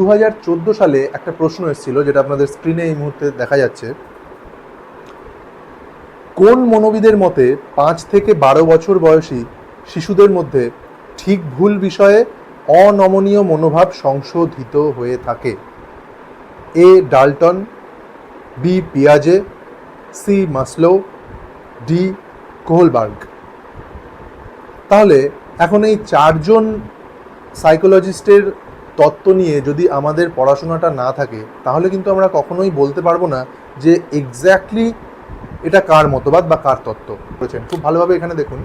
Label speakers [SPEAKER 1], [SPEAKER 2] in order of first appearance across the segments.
[SPEAKER 1] দু হাজার চোদ্দ সালে একটা প্রশ্ন এসেছিল, যেটা আপনাদের স্ক্রিনে এই মুহূর্তে দেখা যাচ্ছে। কোন মনোবিদের মতে পাঁচ থেকে বারো বছর বয়সী শিশুদের মধ্যে ঠিক ভুল বিষয়ে অনমনীয় মনোভাব সংশোধিত হয়ে থাকে? এ, ডাল্টন, বি, পিয়াজে, সি মাসলো ডি, কোহলবার্গ। তাহলে এখন এই চারজন সাইকোলজিস্টের তত্ত্ব নিয়ে যদি আমাদের পড়াশোনাটা না থাকে, তাহলে কিন্তু আমরা কখনোই বলতে পারব না যে এক্স্যাক্টলি এটা কার মতবাদ বা কার তত্ত্ব। করেছেন খুব ভালোভাবে এখানে দেখুন।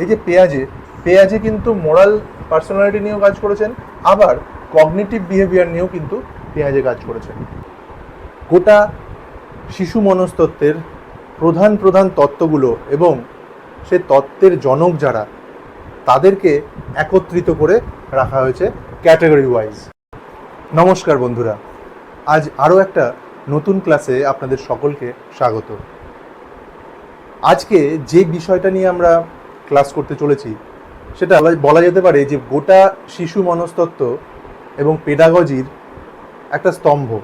[SPEAKER 1] এই যে পেঁয়াজে পেঁয়াজে কিন্তু মোরাল পার্সোনালিটি নিয়েও কাজ করেছেন, আবার কগনিটিভ বিহেভিয়ার নিয়েও কিন্তু পেঁয়াজে কাজ করেছেন। গোটা শিশু মনস্তত্ত্বের প্রধান প্রধান তত্ত্বগুলো এবং সে তত্ত্বের জনক যারা, তাদেরকে একত্রিত করে রাখা হয়েছে। ক্যাটাগরি ওয়াইজ নমস্কার বন্ধুরা, আজ আরও একটা নতুন ক্লাসে আপনাদের সকলকে স্বাগত। আজকে যে বিষয়টা নিয়ে আমরা ক্লাস করতে চলেছি, সেটা বলা- যেতে পারে যে গোটা শিশু মনস্তত্ত্ব এবং পেডাগজির একটা স্তম্ভ।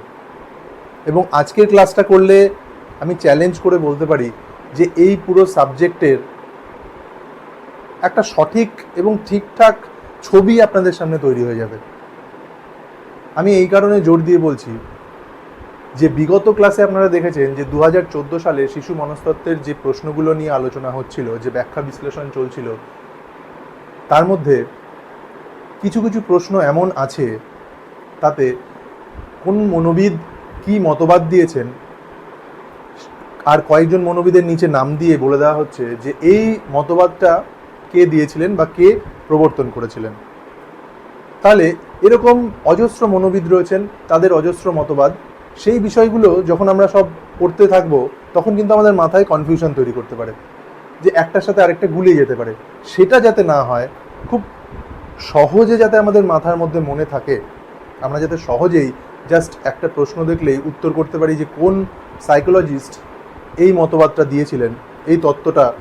[SPEAKER 1] এবং আজকের ক্লাসটা করলে আমি চ্যালেঞ্জ করে বলতে পারি যে এই পুরো সাবজেক্টের একটা সঠিক এবং ঠিকঠাক ছবি আপনাদের সামনে তৈরি হয়ে যাবে। আমি এই কারণে জোর দিয়ে বলছি যে বিগত ক্লাসে আপনারা দেখেছেন যে দু হাজার চোদ্দ সালে শিশু মনস্তত্ত্বের যে প্রশ্নগুলো নিয়ে আলোচনা হচ্ছিল, যে ব্যাখ্যা বিশ্লেষণ চলছিল, তার মধ্যে কিছু কিছু প্রশ্ন এমন আছে, তাতে কোন মনোবিদ কি মতবাদ দিয়েছেন, আর কয়েকজন মনোবিদের নিচে নাম দিয়ে বলে দেওয়া হচ্ছে যে এই মতবাদটা কে দিয়েছিলেন বা কে প্রবর্তন করেছিলেন? তাহলে এরকম অজস্র মনোবিদ রয়েছেন, তাদের অজস্র মতবাদ। সেই বিষয়গুলো যখন আমরা সব পড়তে থাকব, তখন কিন্তু আমাদের মাথায় কনফিউশন তৈরি করতে পারে। যে একটার সাথে আরেকটা গুলিয়ে যেতে পারে। সেটা যাতে না হয়, খুব সহজে যাতে আমাদের মাথার মধ্যে মনে থাকে। আমরা যাতে সহজেই জাস্ট একটা প্রশ্ন দেখলেই উত্তর করতে পারি যে কোন সাইকোলজিস্ট এই মতবাদটা দিয়েছিলেন, এই তত্ত্বটা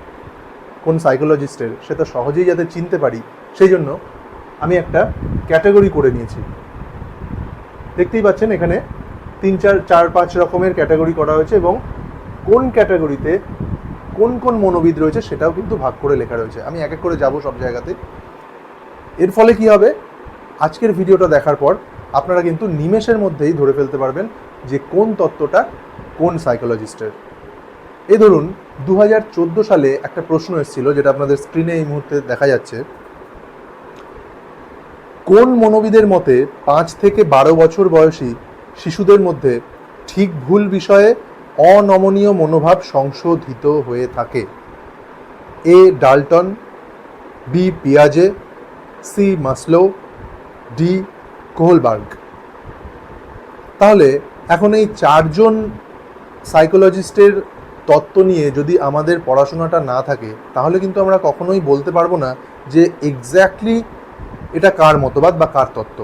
[SPEAKER 1] কোন সাইকোলজিস্টের সেটা সহজেই যাতে চিনতে পারি। সেই জন্য আমি একটা ক্যাটাগরি করে নিয়েছি। দেখতেই পাচ্ছেন এখানে তিন, চার চার, পাঁচ রকমের ক্যাটাগরি করা হয়েছে এবং কোন ক্যাটাগরিতে কোন কোন মনোবিদ রয়েছে সেটাও কিন্তু ভাগ করে লেখা রয়েছে। আমি এক এক করে যাব সব জায়গাতে। এর ফলে কি হবে? আজকের ভিডিওটা দেখার পর আপনারা কিন্তু নিমেষের মধ্যেই ধরে ফেলতে পারবেন যে কোন তত্ত্বটা কোন সাইকোলজিস্টের এই ধরুন দু হাজার চোদ্দ সালে একটা প্রশ্ন এসেছিল যেটা আপনাদের স্ক্রিনে এই মুহূর্তে দেখা যাচ্ছে। কোন মনোবিদের মতে পাঁচ থেকে বারো বছর বয়সী শিশুদের মধ্যে ঠিক ভুল বিষয়ে অনমনীয় মনোভাব সংশোধিত হয়ে থাকে? এ, ডাল্টন, বি, পিয়াজে, সি, মাসলো, ডি, কোহলবার্গ। তাহলে এখন এই চারজন সাইকোলজিস্টের তত্ত্ব নিয়ে যদি আমাদের পড়াশোনাটা না থাকে, তাহলে কিন্তু আমরা কখনোই বলতে পারব না যে এক্স্যাক্টলি এটা কার মতবাদ বা কার তত্ত্ব।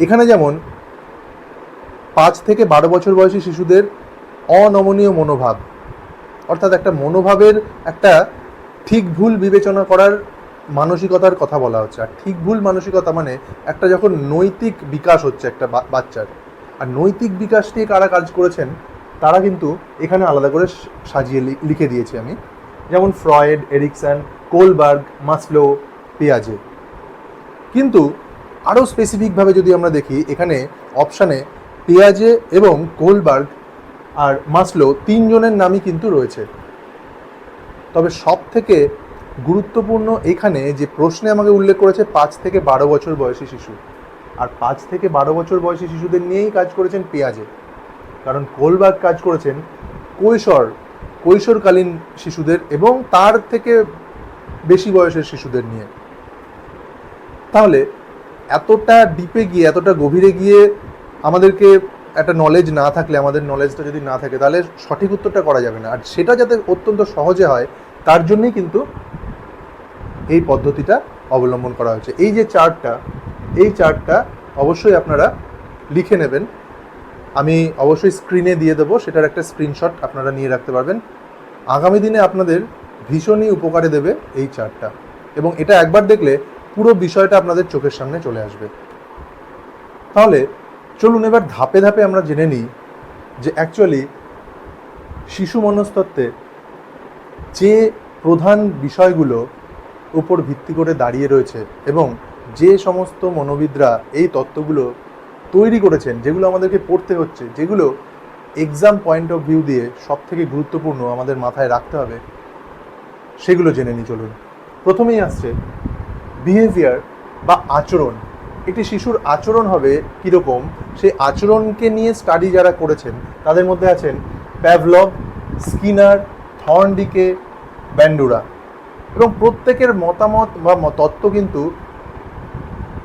[SPEAKER 1] এখানে যেমন, পাঁচ থেকে বারো বছর বয়সী শিশুদের অনমনীয় মনোভাব, অর্থাৎ একটা মনোভাবের একটা ঠিক ভুল বিবেচনা করার মানসিকতার কথা বলা হচ্ছে। আর ঠিক ভুল মানসিকতা মানে একটা যখন নৈতিক বিকাশ হচ্ছে একটা বাচ্চার। আর নৈতিক বিকাশ নিয়ে কারা কাজ করেছেন? তারা কিন্তু এখানে আলাদা করে সাজিয়ে লিখে দিয়েছি আমি। যেমন ফ্রয়েড, এরিকসন, কোলবার্গ, মাসলো, পেয়াজে। কিন্তু আরও স্পেসিফিকভাবে যদি আমরা দেখি, এখানে অপশানে পেঁয়াজে এবং কোলবার্গ আর মাসলো তিনজনের নামই কিন্তু রয়েছে। তবে সব থেকে গুরুত্বপূর্ণ এখানে যে প্রশ্নে আমাকে উল্লেখ করেছে, পাঁচ থেকে বারো বছর বয়সী শিশু। আর পাঁচ থেকে বারো বছর বয়সী শিশুদের নিয়েই কাজ করেছেন পেঁয়াজে। কারণ কোলবার্গ কাজ করেছেন কৈশোর, কৈশোরকালীন শিশুদের এবং তার থেকে বেশি বয়সের শিশুদের নিয়ে। তাহলে এতটা ডিপে গিয়ে, এতটা গভীরে গিয়ে আমাদেরকে একটা নলেজ না থাকলে, আমাদের নলেজটা যদি না থাকে, তাহলে সঠিক উত্তরটা করা যাবে না। আর সেটা যাতে অত্যন্ত সহজে হয়, তার জন্যই কিন্তু এই পদ্ধতিটা অবলম্বন করা হয়েছে। এই যে চার্টটা এই চার্টটা অবশ্যই আপনারা লিখে নেবেন। আমি অবশ্যই স্ক্রিনে দিয়ে দেবো, সেটার একটা স্ক্রিনশট আপনারা নিয়ে রাখতে পারবেন। আগামী দিনে আপনাদের ভীষণই উপকারে দেবে এই চার্টটা এবং এটা একবার দেখলে পুরো বিষয়টা আপনাদের চোখের সামনে চলে আসবে। তাহলে চলুন এবার ধাপে ধাপে আমরা জেনে নিই যে অ্যাকচুয়ালি শিশু মনস্তত্ত্বে যে প্রধান বিষয়গুলো উপর ভিত্তি করে দাঁড়িয়ে রয়েছে এবং যে সমস্ত মনোবিদরা এই তত্ত্বগুলো তৈরি করেছেন, যেগুলো আমাদেরকে পড়তে হচ্ছে, যেগুলো এক্সাম পয়েন্ট অফ ভিউ দিয়ে সব থেকে গুরুত্বপূর্ণ আমাদের মাথায় রাখতে হবে, সেগুলো জেনে নিই, চলুন। প্রথমেই আসছে বিহেভিয়ার বা আচরণ। একটি শিশুর আচরণ হবে কীরকম, সেই আচরণকে নিয়ে স্টাডি যারা করেছেন, তাদের মধ্যে আছেন প্যাভলভ স্কিনার থর্নডিকে ব্যান্ডুরা এবং প্রত্যেকের মতামত বা তত্ত্ব কিন্তু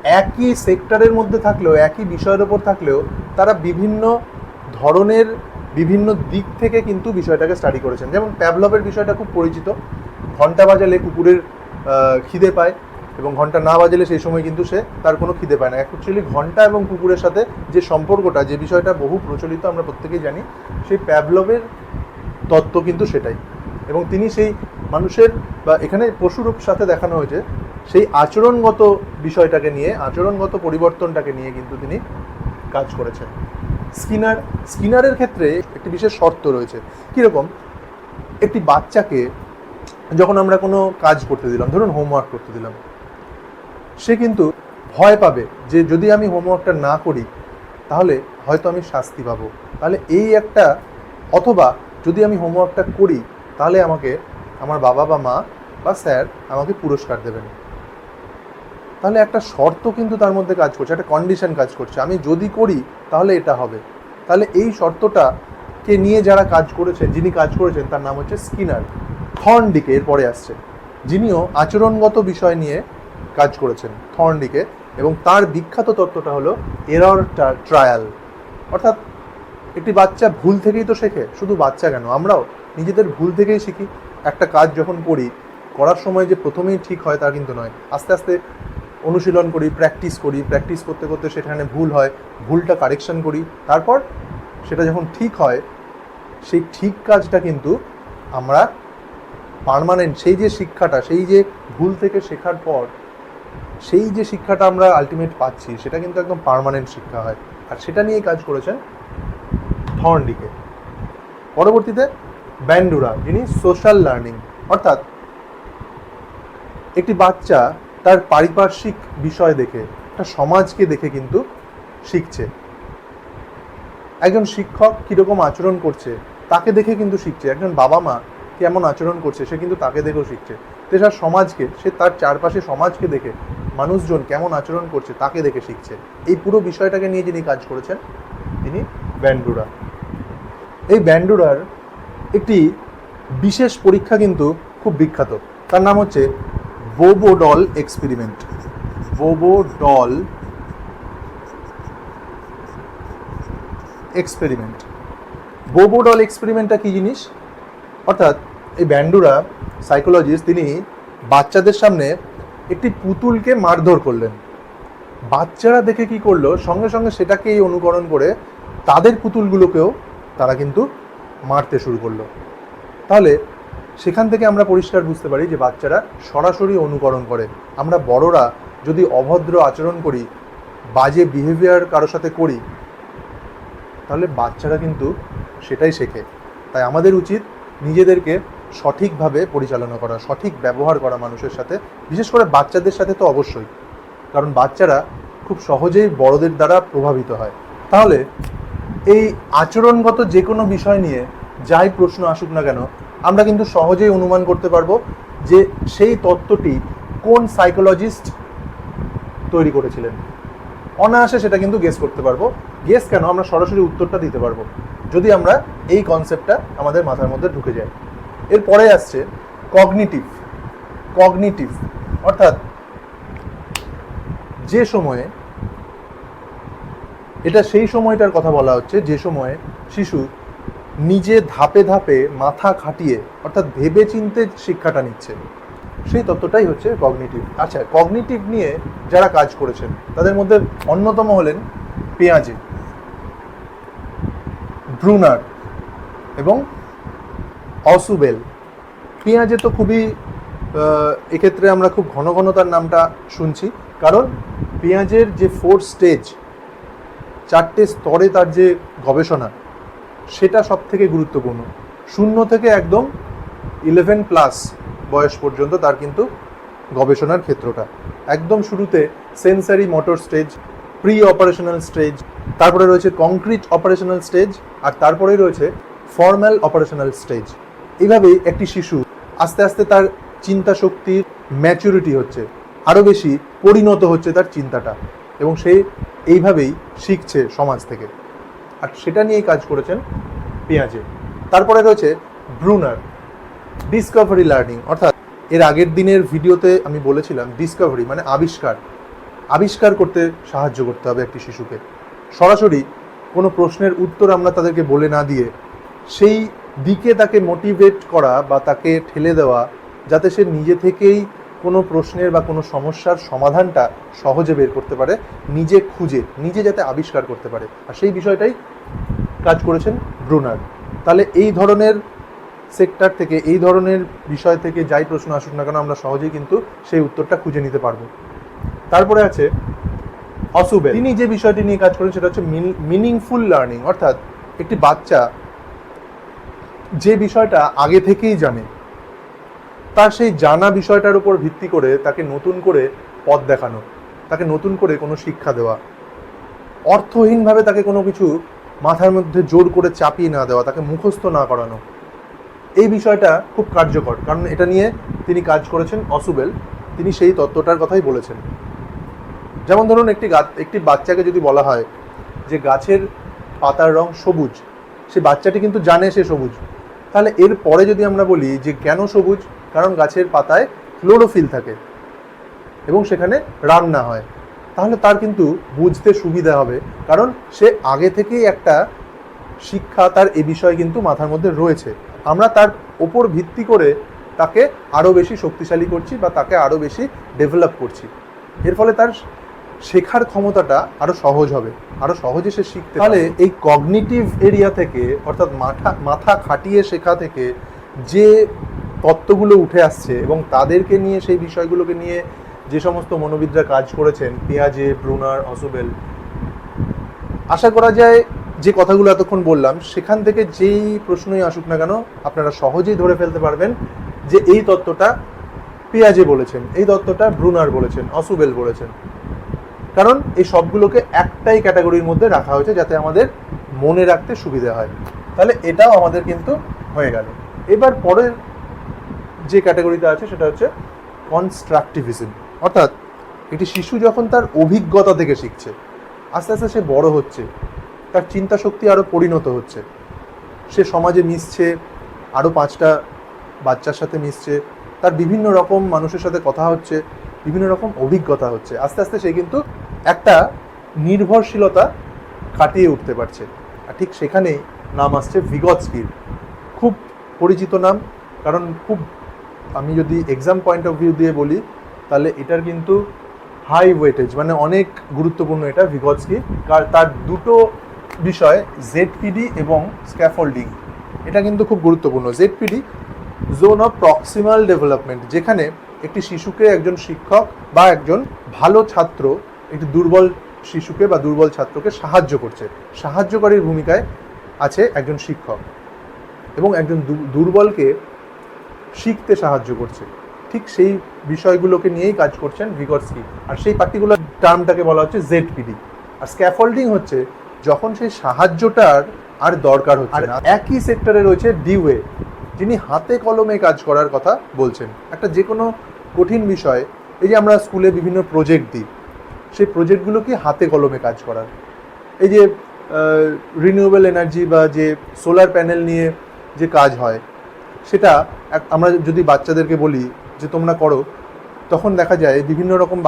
[SPEAKER 1] একই সেক্টরের মধ্যে থাকলেও, একই বিষয়ের ওপর থাকলেও তারা বিভিন্ন ধরনের বিভিন্ন দিক থেকে কিন্তু বিষয়টাকে স্টাডি করেছেন। যেমন প্যাভলভের বিষয়টা খুব পরিচিত। ঘণ্টা বাজালে কুকুরের খিদে পায় এবং ঘণ্টা না বাজালে সেই সময় কিন্তু সে তার কোনো খিদে পায় না। অ্যাকচুয়ালি ঘণ্টা এবং কুকুরের সাথে যে সম্পর্কটা, যে বিষয়টা বহু প্রচলিত আমরা প্রত্যেকেই জানি, সেই প্যাভলভের তত্ত্ব কিন্তু সেটাই। এবং তিনি সেই মানুষের বা এখানে পশুর সাথে দেখানো হয়েছে সেই আচরণগত বিষয়টাকে নিয়ে, আচরণগত পরিবর্তনটাকে নিয়ে কিন্তু তিনি কাজ করেছেন। স্কিনার, স্কিনারের ক্ষেত্রে একটি বিশেষ শর্ত রয়েছে। কীরকম? একটি বাচ্চাকে যখন আমরা কোনো কাজ করতে দিলাম, ধরুন হোমওয়ার্ক করতে দিলাম, সে কিন্তু ভয় পাবে যে যদি আমি হোমওয়ার্কটা না করি, তাহলে হয়তো আমি শাস্তি পাবো। তাহলে এই একটা, অথবা যদি আমি হোমওয়ার্কটা করি, তাহলে আমাকে আমার বাবা বা মা বা স্যার আমাকে পুরস্কার দেবেন। তাহলে একটা শর্ত কিন্তু তার মধ্যে কাজ করছে, একটা কন্ডিশন কাজ করছে। আমি যদি করি, তাহলে এটা হবে। তাহলে এই শর্তটাকে নিয়ে যারা কাজ করেছেন যিনি কাজ করেছেন, তার নাম হচ্ছে স্কিনার। থর্নডিকে এর পরে আসছে। যিনিও আচরণগত বিষয় নিয়ে কাজ করেছেন, থর্নডিকে। এবং তার বিখ্যাত তত্ত্বটা হলো এরর ট্রায়াল অর্থাৎ একটি বাচ্চা ভুল থেকেই তো শেখে, শুধু বাচ্চা কেন? আমরাও নিজেদের ভুল থেকেই শিখি। একটা কাজ যখন করি, করার সময় যে প্রথমেই ঠিক হয় তা কিন্তু নয়। আস্তে আস্তে অনুশীলন করি প্র্যাকটিস করি প্র্যাকটিস করতে করতে সেখানে ভুল হয়, ভুলটা কারেকশন করি, তারপর সেটা যখন ঠিক হয়, সেই ঠিক কাজটা কিন্তু আমরা পার্মানেন্ট সেই যে শিক্ষাটা, সেই যে ভুল থেকে শেখার পর, সেই যে শিক্ষাটা আমরা আলটিমেট পাচ্ছি, সেটা কিন্তু একদম পার্মানেন্ট শিক্ষা হয়। আর সেটা নিয়েই কাজ করেছেন থর্নডিকে পরবর্তীতে ব্যান্ডুরা, যিনি সোশ্যাল লার্নিং অর্থাৎ একটি বাচ্চা তার পারিপার্শ্বিক বিষয় দেখে একটা সমাজকে দেখে কিন্তু শিখছে। একজন শিক্ষক কীরকম আচরণ করছে, তাকে দেখে কিন্তু শিখছে। একজন বাবা মা কেমন আচরণ করছে, সে কিন্তু তাকে দেখেও শিখছে। তেসার সমাজকে, সে তার চারপাশে সমাজকে দেখে, মানুষজন কেমন আচরণ করছে, তাকে দেখে শিখছে। এই পুরো বিষয়টাকে নিয়ে যিনি কাজ করেছেন, তিনি ব্যান্ডুরা। এই ব্যান্ডুরার একটি বিশেষ পরীক্ষা কিন্তু খুব বিখ্যাত। তার নাম হচ্ছে বোবোডল এক্সপেরিমেন্ট বোবোডল এক্সপেরিমেন্ট বোবোডল এক্সপেরিমেন্টটা কী জিনিস? অর্থাৎ এই ব্যান্ডুরা সাইকোলজিস্ট তিনি বাচ্চাদের সামনে একটি পুতুলকে মারধর করলেন। বাচ্চারা দেখে কি করল? সঙ্গে সঙ্গে সেটাকেই অনুকরণ করে তাদের পুতুলগুলোকেও তারা কিন্তু মারতে শুরু করল। তাহলে সেখান থেকে আমরা পরিষ্কার বুঝতে পারি যে বাচ্চারা সরাসরি অনুকরণ করে। আমরা বড়রা যদি অভদ্র আচরণ করি, বাজে বিহেভিয়ার কারোর সাথে করি, তাহলে বাচ্চারা কিন্তু সেটাই শেখে। তাই আমাদের উচিত নিজেদেরকে সঠিকভাবে পরিচালনা করা, সঠিক ব্যবহার করা মানুষের সাথে। বিশেষ করে বাচ্চাদের সাথে তো অবশ্যই। কারণ বাচ্চারা খুব সহজেই বড়দের দ্বারা প্রভাবিত হয়। তাহলে এই আচরণগত যে কোনো বিষয় নিয়ে যাই প্রশ্ন আসুক না কেন আমরা কিন্তু সহজেই অনুমান করতে পারব যে সেই তত্ত্বটি কোন সাইকোলজিস্ট তৈরি করেছিলেন। অনায়াসে সেটা কিন্তু গেস করতে পারব। গেস কেন? আমরা সরাসরি উত্তরটা দিতে পারব। যদি আমরা এই কনসেপ্টটা আমাদের মাথার মধ্যে ঢুকে যায়। এরপরে আসছে কগনিটিভ কগনিটিভ অর্থাৎ যে সময়ে এটা সেই সময়টার কথা বলা হচ্ছে, যে সময়ে শিশু নিজে ধাপে ধাপে মাথা খাটিয়ে, অর্থাৎ ভেবে চিনতে শিক্ষাটা নিচ্ছে সেই তত্ত্বটাই হচ্ছে কগনিটিভ। আচ্ছা কগনিটিভ নিয়ে যারা কাজ করেছেন, তাদের মধ্যে অন্যতম হলেন পেঁয়াজে ব্রুনার এবং অসুবেল। পেঁয়াজে তো খুবই এক্ষেত্রে আমরা খুব ঘন ঘন তার নামটা শুনছি। কারণ পেঁয়াজের যে ফোর স্টেজ চারটে স্তরে তার যে গবেষণা সেটা সব থেকে গুরুত্বপূর্ণ। শূন্য থেকে একদম ইলেভেন প্লাস বয়স পর্যন্ত তার কিন্তু গবেষণার ক্ষেত্রটা। একদম শুরুতে sensory motor stage pre operational stage তারপরে রয়েছে কংক্রিট অপারেশনাল স্টেজ আর তারপরেই রয়েছে ফর্মাল অপারেশনাল স্টেজ এইভাবেই একটি শিশু আস্তে আস্তে তার চিন্তা শক্তির ম্যাচুরিটি হচ্ছে, আরও বেশি পরিণত হচ্ছে তার চিন্তাটা। এবং সে এইভাবেই শিখছে সমাজ থেকে। আর সেটা নিয়েই কাজ করেছেন পেঁয়াজে। তারপরে রয়েছে ব্রুনার ডিসকভারি লার্নিং অর্থাৎ এর আগের দিনের ভিডিওতে আমি বলেছিলাম ডিসকভারি মানে আবিষ্কার। আবিষ্কার করতে সাহায্য করতে হবে একটি শিশুকে। সরাসরি কোনো প্রশ্নের উত্তর আমরা তাদেরকে বলে না দিয়ে সেই দিকে তাকে মোটিভেট করা বা তাকে ঠেলে দেওয়া, যাতে সে নিজে থেকেই কোনো প্রশ্নের বা কোনো সমস্যার সমাধানটা সহজে বের করতে পারে, নিজে খুঁজে, নিজে যাতে আবিষ্কার করতে পারে। আর সেই বিষয়টাই কাজ করেছেন ব্রুনার। তাহলে এই ধরনের সেক্টর থেকে, এই ধরনের বিষয় থেকে যাই প্রশ্ন আসুক না কেন, আমরা সহজেই কিন্তু সেই উত্তরটা খুঁজে নিতে পারব। তারপরে আছে অসুবেল। তিনি যে বিষয়টি নিয়ে কাজ করেন সেটা হচ্ছে মিনিংফুল লার্নিং অর্থাৎ একটি বাচ্চা যে বিষয়টা আগে থেকেই জানে তার সেই জানা বিষয়টার উপর ভিত্তি করে তাকে নতুন করে পথ দেখানো, তাকে নতুন করে কোনো শিক্ষা দেওয়া, অর্থহীনভাবে তাকে কোনো কিছু মাথার মধ্যে জোর করে চাপিয়ে না দেওয়া, তাকে মুখস্থ না করানো, এই বিষয়টা খুব কার্যকর। কারণ এটা নিয়ে তিনি কাজ করেছেন অসুবেল, তিনি সেই তত্ত্বটার কথাই বলেছেন। যেমন ধরুন একটি একটি বাচ্চাকে যদি বলা হয় যে গাছের পাতার রং সবুজ, সে বাচ্চাটি কিন্তু জানে সে সবুজ। তাহলে এর পরে যদি আমরা বলি যে কেন সবুজ কারণ গাছের পাতায় ক্লোরোফিল থাকে এবং সেখানে রান্না হয়। তাহলে তার কিন্তু বুঝতে সুবিধা হবে, কারণ সে আগে থেকেই একটা শিক্ষা তার এ বিষয়ে কিন্তু মাথার মধ্যে রয়েছে। আমরা তার ওপর ভিত্তি করে তাকে আরও বেশি শক্তিশালী করছি বা তাকে আরও বেশি ডেভেলপ করছি। এর ফলে তার শেখার ক্ষমতাটা আরও সহজ হবে আরও সহজে সে শিখতে তাহলে এই কগনিটিভ এরিয়া থেকে, অর্থাৎ মাথা মাথা খাটিয়ে শেখা থেকে যে তত্ত্বগুলো উঠে আসছে এবং তাদেরকে নিয়ে, সেই বিষয়গুলোকে নিয়ে যে সমস্ত মনোবিদরা কাজ করেছেন, পেঁয়াজে, ব্রুনার, অসুবেল, আশা করা যায় যে কথাগুলো এতক্ষণ বললাম, সেখান থেকে যেই প্রশ্নই আসুক না কেন, আপনারা সহজেই ধরে ফেলতে পারবেন যে এই তত্ত্বটা পেঁয়াজে বলেছেন, এই তত্ত্বটা ব্রুনার বলেছেন, অসুবেল বলেছেন। কারণ এই সবগুলোকে একটাই ক্যাটাগরির মধ্যে রাখা হয়েছে যাতে আমাদের মনে রাখতে সুবিধা হয়। তাহলে এটাও আমাদের কিন্তু হয়ে গেল। এবার পরের যে ক্যাটাগরিটা আছে, সেটা হচ্ছে কনস্ট্রাকটিভিজম অর্থাৎ একটি শিশু যখন তার অভিজ্ঞতা থেকে শিখছে, আস্তে আস্তে সে বড় হচ্ছে, তার চিন্তা শক্তি আরও পরিণত হচ্ছে। সে সমাজে মিশছে আরও পাঁচটা বাচ্চার সাথে মিশছে, তার বিভিন্ন রকম মানুষের সাথে কথা হচ্ছে, বিভিন্ন রকম অভিজ্ঞতা হচ্ছে। আস্তে আস্তে সে কিন্তু একটা নির্ভরশীলতা কাটিয়ে উঠতে পারছে। আর ঠিক সেখানেই নাম আসছে ভিগৎস্কির খুব পরিচিত নাম, কারণ খুব আমি যদি এক্সাম পয়েন্ট অফ ভিউ দিয়ে বলি, তাহলে এটার কিন্তু হাই ওয়েটেজ মানে অনেক গুরুত্বপূর্ণ এটা কার তার দুটো বিষয় জেডপিডি এবং স্ক্যাফোল্ডিং এটা কিন্তু খুব গুরুত্বপূর্ণ। ZPD zone of proximal development যেখানে একটি শিশুকে একজন শিক্ষক বা একজন ভালো ছাত্র, একটি দুর্বল শিশুকে বা দুর্বল ছাত্রকে সাহায্য করছে। সাহায্যকারীর ভূমিকায় আছে একজন শিক্ষক এবং একজন দুর্বলকে শিখতে সাহায্য করছে। ঠিক সেই বিষয়গুলোকে নিয়েই কাজ করছেন ভিগর্সকি। আর সেই পার্টিকুলার টার্মটাকে বলা হচ্ছে জেডপিডি আর স্ক্যাফোল্ডিং হচ্ছে যখন সেই সাহায্যটার আর দরকার হচ্ছে না। একই সেক্টরে রয়েছে ডিওয়ে যিনি হাতে কলমে কাজ করার কথা বলছেন। একটা যে কোনো কঠিন বিষয় এই যে আমরা স্কুলে বিভিন্ন প্রজেক্ট দিই সেই প্রজেক্টগুলোকে হাতে কলমে কাজ করার? এই যে রিনিউয়েবল এনার্জি বা যে সোলার প্যানেল নিয়ে যে কাজ হয় সেটা আমরা যদি বাচ্চাদেরকে বলি যে তোমরা করো, তখন দেখা যায় বিভিন্ন রকম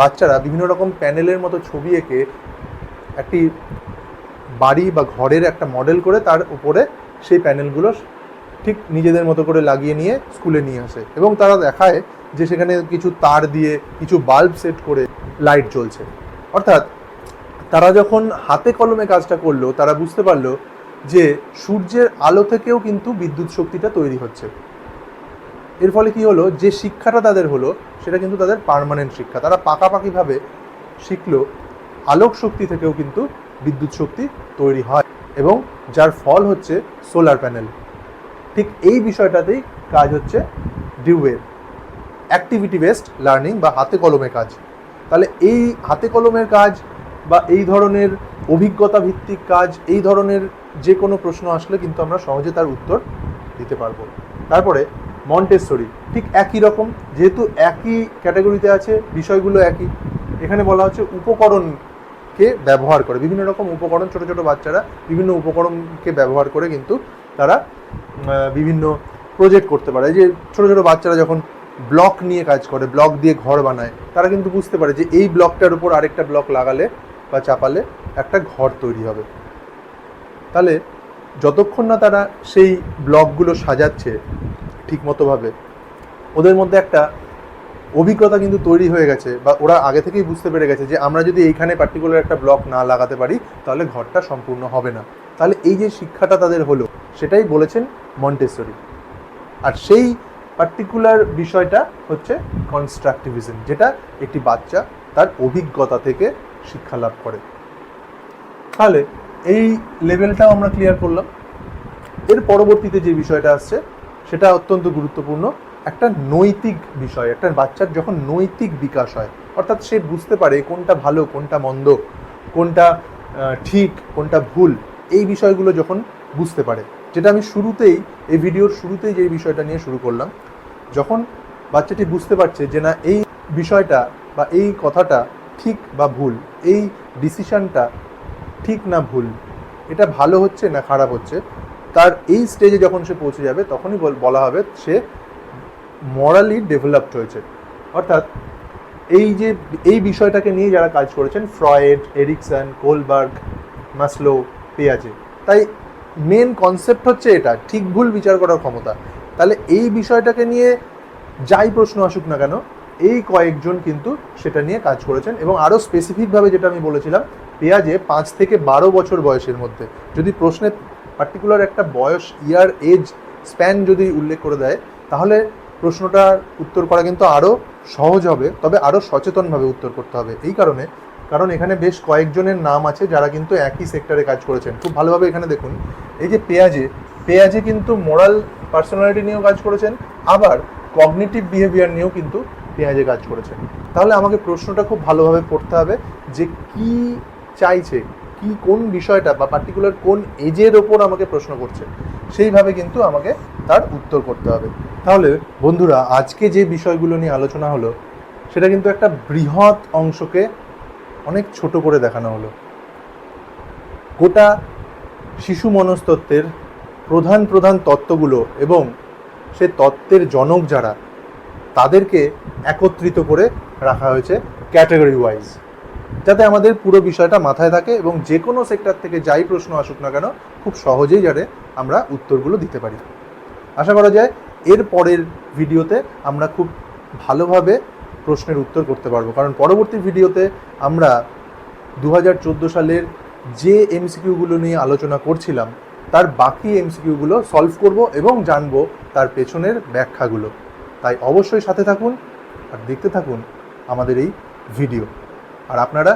[SPEAKER 1] বাচ্চারা বিভিন্ন রকম প্যানেলের মতো ছবি এঁকে একটি বাড়ি বা ঘরের একটা মডেল করে তার উপরে সেই প্যানেলগুলো ঠিক নিজেদের মতো করে লাগিয়ে নিয়ে স্কুলে নিয়ে আসে। এবং তারা দেখায় যে সেখানে কিছু তার দিয়ে কিছু বাল্ব সেট করে লাইট জ্বলছে। অর্থাৎ তারা যখন হাতে কলমে কাজটা করল, তারা বুঝতে পারল যে সূর্যের আলো থেকেও কিন্তু বিদ্যুৎ শক্তিটা তৈরি হচ্ছে। এর ফলে কি হলো? যে শিক্ষাটা তাদের হলো, সেটা কিন্তু তাদের পার্মানেন্ট শিক্ষা। তারা পাকাপাকিভাবে শিখলো, আলোক শক্তি থেকেও কিন্তু বিদ্যুৎ শক্তি তৈরি হয় এবং যার ফল হচ্ছে সোলার প্যানেল ঠিক এই বিষয়টাতেই কাজ হচ্ছে ডিউয়ের অ্যাক্টিভিটি বেসড লার্নিং বা হাতে কলমে কাজ। তাহলে এই হাতে কলমের কাজ বা এই ধরনের অভিজ্ঞতা ভিত্তিক কাজ, এই ধরনের যে কোনো প্রশ্ন আসলে কিন্তু আমরা সহজে তার উত্তর দিতে পারব। তারপরে মন্টেশ্বরী ঠিক একই রকম, যেহেতু একই ক্যাটাগরিতে আছে, বিষয়গুলো একই। এখানে বলা হচ্ছে উপকরণকে ব্যবহার করে। বিভিন্ন রকম উপকরণ, ছোট ছোট বাচ্চারা বিভিন্ন উপকরণকে ব্যবহার করে কিন্তু তারা বিভিন্ন প্রজেক্ট করতে পারে। যে ছোট ছোট বাচ্চারা যখন ব্লক নিয়ে কাজ করে ব্লক দিয়ে ঘর বানায়, তারা কিন্তু বুঝতে পারে যে এই ব্লকটার উপর আরেকটা ব্লক লাগালে বা চাপালে একটা ঘর তৈরি হবে। তাহলে যতক্ষণ না তারা সেই ব্লকগুলো সাজাচ্ছে ঠিকমতোভাবে ওদের মধ্যে একটা অভিজ্ঞতা কিন্তু তৈরি হয়ে গেছে বা ওরা আগে থেকেই বুঝতে পেরে গেছে যে আমরা যদি এইখানে পার্টিকুলার একটা ব্লক না লাগাতে পারি, তাহলে ঘরটা সম্পূর্ণ হবে না। তাহলে এই যে শিক্ষাটা তাদের হলো, সেটাই বলেছেন মন্টেশ্বরী। আর সেই পার্টিকুলার বিষয়টা হচ্ছে কনস্ট্রাকটিভিজম যেটা একটি বাচ্চা তার অভিজ্ঞতা থেকে শিক্ষা লাভ করে। তাহলে এই লেভেলটাও আমরা ক্লিয়ার করলাম। এর পরবর্তীতে যে বিষয়টা আসছে, সেটা অত্যন্ত গুরুত্বপূর্ণ। একটা নৈতিক বিষয়, একটা বাচ্চার যখন নৈতিক বিকাশ হয়, অর্থাৎ সে বুঝতে পারে কোনটা ভালো, কোনটা মন্দ, কোনটা ঠিক, কোনটা ভুল, এই বিষয়গুলো যখন বুঝতে পারে। যেটা আমি শুরুতেই, এই ভিডিওর শুরুতেই যে বিষয়টা নিয়ে শুরু করলাম, যখন বাচ্চাটি বুঝতে পারছে যে না, এই বিষয়টা বা এই কথাটা ঠিক বা ভুল? এই ডিসিশনটা ঠিক না ভুল? এটা ভালো হচ্ছে না খারাপ হচ্ছে? তার এই স্টেজে যখন সে পৌঁছে যাবে, তখনই বল- হবে সে মরালি ডেভেলপড হয়েছে। অর্থাৎ এই যে, এই বিষয়টাকে নিয়ে যারা কাজ করেছেন ফ্রয়েড এরিকসন কোলবার্গ মাসলো পেয়াজে তাই মেন কনসেপ্ট হচ্ছে এটা, ঠিক ভুল বিচার করার ক্ষমতা। তাহলে এই বিষয়টাকে নিয়ে যাই প্রশ্ন আসুক না কেন এই কয়েকজন কিন্তু সেটা নিয়ে কাজ করেছেন এবং আরও স্পেসিফিকভাবে যেটা আমি বলেছিলাম, পেঁয়াজে পাঁচ থেকে বারো বছর বয়সের মধ্যে। যদি প্রশ্নে পার্টিকুলার একটা বয়স ইয়ার এজ স্প্যান যদি উল্লেখ করে দেয়, তাহলে প্রশ্নটার উত্তর করা কিন্তু আরও সহজ হবে, তবে আরও সচেতনভাবে উত্তর করতে হবে। এই কারণে, কারণ এখানে বেশ কয়েকজনের নাম আছে যারা কিন্তু একই সেক্টরে কাজ করেছেন। খুব ভালোভাবে এখানে দেখুন, এই যে পেঁয়াজে পেঁয়াজে কিন্তু মোরাল পার্সোনালিটি নিয়েও কাজ করেছেন, আবার কগনিটিভ বিহেভিয়ার নিয়েও কিন্তু পেঁয়াজে কাজ করেছেন তাহলে আমাকে প্রশ্নটা খুব ভালোভাবে পড়তে হবে যে কি চাইছে, কি, কোন বিষয়টা বা পার্টিকুলার কোন এজের ওপর আমাকে প্রশ্ন করছে, সেইভাবে কিন্তু আমাকে তার উত্তর করতে হবে। তাহলে বন্ধুরা, আজকে যে বিষয়গুলো নিয়ে আলোচনা হলো, সেটা কিন্তু একটা বৃহৎ অংশকে অনেক ছোট করে দেখানো হলো। গোটা শিশু মনস্তত্ত্বের প্রধান প্রধান তত্ত্বগুলো এবং সে তত্ত্বের জনক যারা তাদেরকে একত্রিত করে রাখা হয়েছে ক্যাটাগরি ওয়াইজ যাতে আমাদের পুরো বিষয়টা মাথায় থাকে এবং যে কোনো সেক্টর থেকে যাই প্রশ্ন আসুক না কেন, খুব সহজেই যাতে আমরা উত্তরগুলো দিতে পারি। আশা করা যায় এর পরের ভিডিওতে আমরা খুব ভালোভাবে প্রশ্নের উত্তর করতে পারব। কারণ পরবর্তী ভিডিওতে আমরা দু হাজার চোদ্দ সালের যে এমসিকিউগুলো নিয়ে আলোচনা করছিলাম, তার বাকি এমসিকিউগুলো সলভ করব এবং জানব তার পেছনের ব্যাখ্যাগুলো। তাই অবশ্যই সাথে থাকুন আর দেখতে থাকুন আমাদের এই ভিডিও। আর আপনারা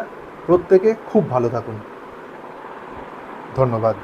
[SPEAKER 1] প্রত্যেকে খুব ভালো থাকুন। ধন্যবাদ।